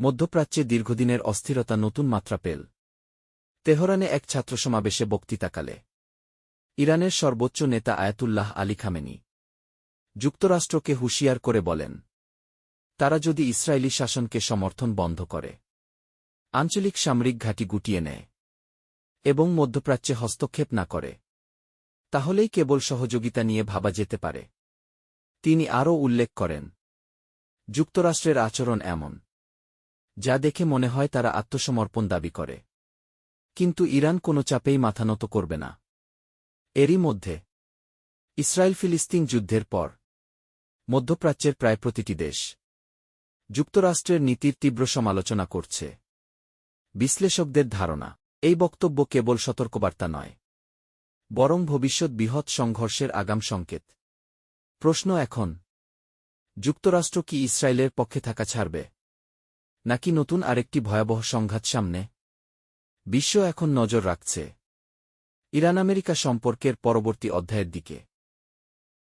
মধ্যপ্রাচ্যে দীর্ঘদিনের অস্থিরতা নতুন মাত্রা পেল। তেহরানে এক ছাত্র সমাবেশে বক্তৃতাকালে ইরানের সর্বোচ্চ নেতা আয়াতুল্লাহ আলী খামেনি। যুক্তরাষ্ট্রকে হুঁশিয়ার করে বলেন, তারা যদি ইসরায়েলি শাসনকে সমর্থন বন্ধ করে, আঞ্চলিক সামরিক ঘাঁটি গুটিয়ে নেয় এবং মধ্যপ্রাচ্যে হস্তক্ষেপ না করে, তাহলেই কেবল সহযোগিতা নিয়ে ভাবা যেতে পারে। তিনি আরও উল্লেখ করেন, যুক্তরাষ্ট্রের আচরণ এমন যা দেখে মনে হয় তারা আত্মসমর্পণ দাবি করে। কিন্তু ইরান কোনো চাপেই মাথা নত করবে না। এরই মধ্যে ইসরায়েল ফিলিস্তিন যুদ্ধের পর, মধ্যপ্রাচ্যের প্রায় প্রতিটি দেশ, যুক্তরাষ্ট্রের নীতির তীব্র সমালোচনা করছে। বিশ্লেষকদের ধারণা, এই বক্তব্য কেবল সতর্কবার্তা নয়। বরং ভবিষ্যৎ বৃহৎ সংঘর্ষের আগাম সংকেত। প্রশ্ন এখন, যুক্তরাষ্ট্র কি ইসরায়েলের পক্ষে থাকা ছাড়বে? নাকি নতুন আরেকটি ভয়াবহ সংঘাত সামনে? বিশ্ব এখন নজর রাখছে। ইরান আমেরিকা সম্পর্কের পরবর্তী অধ্যায়ের দিকে।